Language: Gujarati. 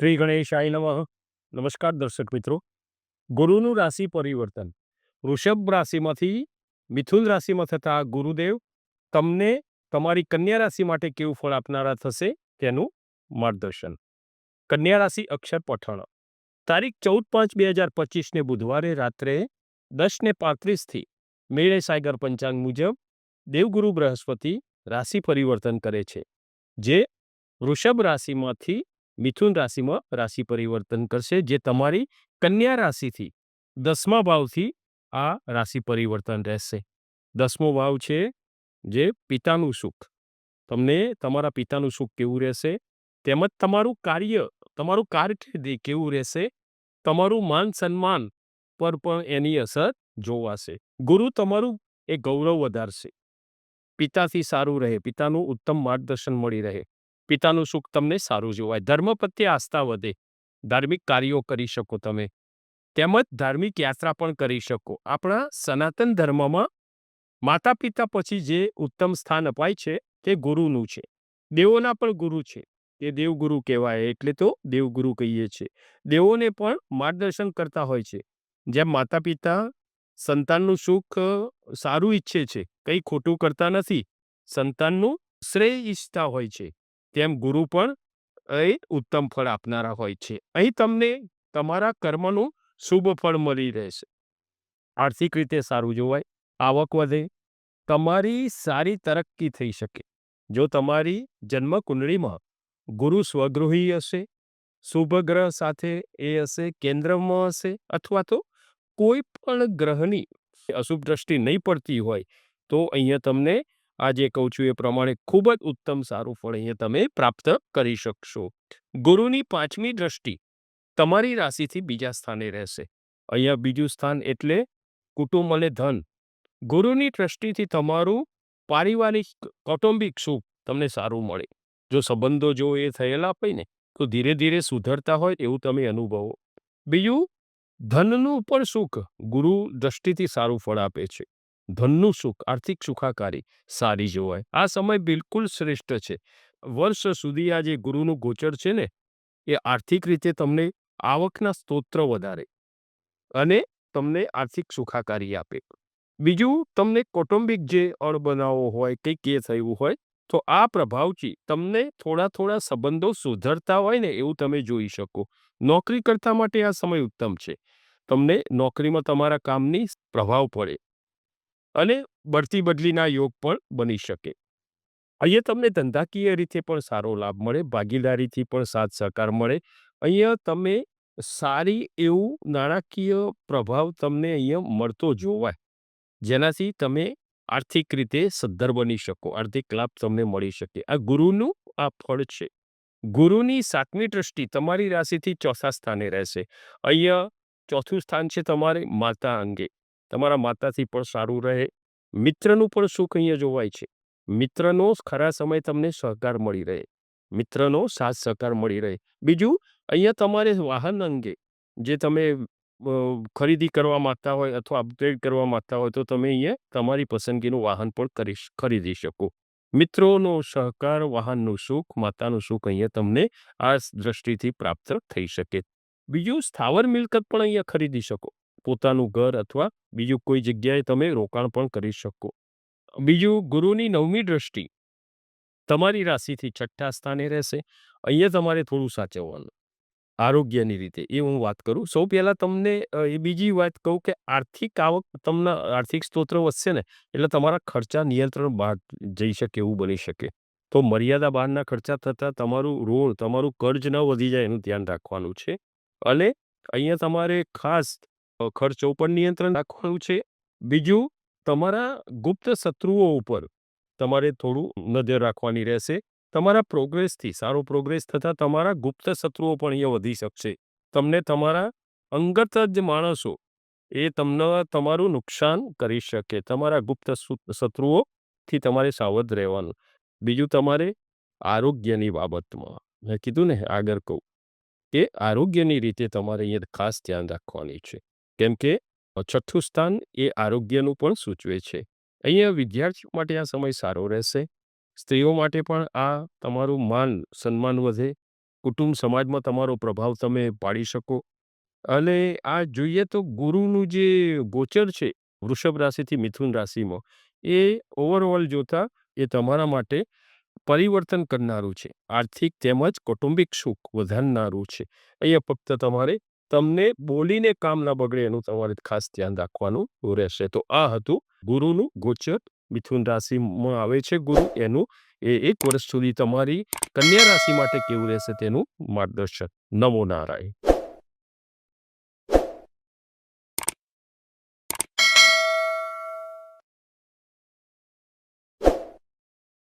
શ્રી ગણેશાય નમઃ. નમસ્કાર દર્શક મિત્રો. ગુરુનું રાશિ પરિવર્તન. વૃષભ રાશિમાંથી મિથુન રાશિમાં થતા ગુરુદેવ તમને તમારી કન્યા રાશિ માટે કેવું ફળ આપનારા થશે તેનું માર્ગદર્શન. કન્યા રાશિ અક્ષર પઠણ. તારીખ ચૌદ પાંચ બે હજાર પચીસને બુધવારે રાત્રે દસને પાંત્રીસથી મેળે સાયગર પંચાંગ મુજબ દેવગુરુ બૃહસ્પતિ રાશિ પરિવર્તન કરે છે. જે વૃષભ રાશિમાંથી મિથુન રાશિમાં રાશિ પરિવર્તન કરશે, જે તમારી કન્યા રાશિથી, દસમા ભાવથી આ રાશિ પરિવર્તન રહેશે. દસમો ભાવ છે જે પિતાનું સુખ. તમને તમારા પિતાનું સુખ કેવું રહેશે? તેમજ તમારું કાર્ય, તમારું કારકિર્દી કેવું રહેશે? તમારું માન સન્માન પર પણ એની અસર જોવાશે. ગુરુ તમારું એ ગૌરવ વધારશે. પિતાથી સારું રહે, પિતાનું ઉત્તમ માર્ગદર્શન મળી રહે. પિતાનું સુખ તમને સારું જોવાય. ધર્મ પ્રત્યે આસ્થા વધે. ધાર્મિક કાર્યો કરી શકો તમે. તેમજ ધાર્મિક યાત્રા પણ કરી શકો. આપણા સનાતન ધર્મમાં માતા પિતા પછી જે ઉત્તમ સ્થાન અપાય છે તે ગુરુનું છે. દેવોના પણ ગુરુ છે. તે દેવગુરુ કહેવાય એટલે તો દેવગુરુ કહીએ છીએ દેવોને પણ માર્ગદર્શન કરતા હોય છે. જેમ માતા પિતા સંતાનનું સુખ સારું ઈચ્છે છે. કંઈ ખોટું કરતા નથી. સંતાનનું શ્રેય ઈચ્છતા હોય છે. તેમ ગુરુ પણ એ ઉત્તમ ફળ આપનારા હોય છે. અહીં તમને તમારા કર્મનું શુભ ફળ મળી રહેશે. આર્થિક રીતે સારું જોવાય, આવક વધે, તમારી સારી તરક્કી થઈ શકે. જો તમારી જન્મ કુંડળીમાં ગુરુ સ્વગૃહી હશે, શુભ ગ્રહ સાથે એ હશે, કેન્દ્રમાં હશે અથવા તો કોઈ પણ ગ્રહની અશુભ દ્રષ્ટિ નહીં પડતી હોય, તો અહીંયા તમને આ જે કહું છું એ પ્રમાણે ખૂબ જ ઉત્તમ સારું ફળ અહીંયા તમે પ્રાપ્ત કરી શકશો. ગુરુની પાંચમી દ્રષ્ટિ તમારી રાશિથી બીજા સ્થાને રહેશે. અહીંયા બીજું સ્થાન એટલે કુટુંબ અને ધન. ગુરુની દ્રષ્ટિથી તમારું પારિવારિક કૌટુંબિક સુખ તમને સારું મળે. જો સંબંધો જો એ થયેલા હોય ને, તો ધીરે ધીરે સુધરતા હોય એવું તમે અનુભવો. બીજું ધનનું પણ સુખ ગુરુ દ્રષ્ટિથી સારું ફળ આપે છે. ધનનું સુખ, આર્થિક સુખાકારી, સારી જોવાય આ સમય બિલકુલ શ્રેષ્ઠ છે. વર્ષ સુધી આ જે ગુરુનું ગોચર છે ને, એ આર્થિક રીતે તમને આવકના સ્તોત્ર વધારે અને તમને આર્થિક સુખાકારી આપે. બીજું, તમને કૌટુંબિક જે અણબનાવો હોય કંઈક એ થયું હોય, તો આ પ્રભાવથી તમને થોડા થોડા સંબંધો સુધરતા હોય ને એવું તમે જોઈ શકો. નોકરી કરતા માટે આ સમય ઉત્તમ છે. તમને નોકરીમાં તમારા કામની પ્રભાવ પડે. અને બઢતી બદલીના યોગ પણ બની શકે. અહીંયા તમને ધંધાકીય રીતે પણ સારો લાભ મળે, ભાગીદારીથી પણ સાથ સહકાર મળે. અહીંયા તમે સારી એવું નાણાકીય પ્રભાવ તમને અહીંયા મળતો જોવાય, જેનાથી તમે આર્થિક રીતે સદ્ધર બની શકો, આર્થિક લાભ તમને મળી શકે. આ ગુરુનું આ ફળ છે. ગુરુની સાતમી દ્રષ્ટિ તમારી રાશિથી ચોથા સ્થાને રહેશે. અહીંયા ચોથું સ્થાન છે તમારે માતા અંગે. તમારા માતાથી પણ સારું રહે. મિત્રનું પણ સુખ અહીંયા જોવાય છે. મિત્રનો ખરા સમય તમને સહકાર મળી રહે. મિત્રનો સાથ સહકાર મળી રહે. બીજું, અહીંયા તમારે વાહન અંગે, જે તમે ખરીદી કરવા માગતા હોય અથવા અપગ્રેડ કરવા માગતા હોય તો તમે અહીંયા તમારી પસંદગીનું વાહન પણ કરી ખરીદી શકો. મિત્રોનો સહકાર, વાહનનું સુખ, માતાનું સુખ અહીંયા તમને આ દ્રષ્ટિથી પ્રાપ્ત થઈ શકે. બીજું, સ્થાવર મિલકત પણ અહીંયા ખરીદી શકો. પોતાનું ઘર અથવા બીજું કોઈ જગ્યાએ તમે રોકાણ પણ કરી શકો. બીજું, ગુરુની નવમી દ્રષ્ટિ. તમારી રાશિથી છઠ્ઠા સ્થાને રહેશે. અહીંયા તમારે થોડું સાચવવાનું. આરોગ્યની રીતે, એ હું વાત કરું. સૌ પહેલાં તમને એ બીજી વાત કહું કે આર્થિક આવક તમને, આર્થિક સ્તોત્ર વધશે ને, એટલે તમારા ખર્ચા નિયંત્રણ બહાર જઈ શકે એવું બની શકે. તો મર્યાદા બહારના ખર્ચા થતાં તમારું ઋણ, તમારું કર્જ ન વધી જાય એનું ધ્યાન રાખવાનું છે. અને અહીંયા તમારે ખાસ ખર્ચો ઉપર નિયંત્રણ રાખવાનું છે. બીજું, તમારા ગુપ્ત શત્રુઓ ઉપર તમારે થોડું નજર રાખવાની રહેશે. તમારા પ્રોગ્રેસથી સારો પ્રોગ્રેસ થતાં તમારા ગુપ્ત શત્રુઓ પણ અહીંયા વધી શકશે. તમને તમારા અંગત જ માણસો એ તમને, તમારું નુકસાન કરી શકે. તમારા ગુપ્ત શત્રુઓથી તમારે સાવધ રહેવાનું. બીજું તમારે આરોગ્યની બાબતમાં. મેં કીધું ને, આગળ કહું કે આરોગ્યની રીતે તમારે અહીંયા ખાસ ધ્યાન રાખવાની છે. કેમ કે છઠ્ઠું સ્થાન એ આરોગ્યનું પણ સૂચવે છે. અહીંયા વિદ્યાર્થીઓ માટે આ સમય સારો રહેશે. સ્ત્રીઓ માટે પણ આ તમારું માન, સન્માન વધે. કુટુંબ સમાજમાં તમારો પ્રભાવ તમે પાડી શકો. અને આ જોઈએ તો ગુરુનું જે ગોચર છે, વૃષભ રાશિથી મિથુન રાશિમાં, એ ઓવરઓલ જોતા એ તમારા માટે પરિવર્તન કરનારું છે. આર્થિક તેમજ કૌટુંબિક સુખ વધારનારું છે. અહીંયા ફક્ત તમારે તમને બોલીને કામ ના બગડે એનું તમારે ખાસ ધ્યાન રાખવાનું રહેશે. તો આ હતું ગુરુનું ગોચર. મિથુન રાશિમાં આવે છે ગુરુ. એનું એ એક વર્ષ સુધી તમારી કન્યા રાશિ માટે કેવું રહેશે તેનું માર્ગદર્શન. નમો નારાયણ.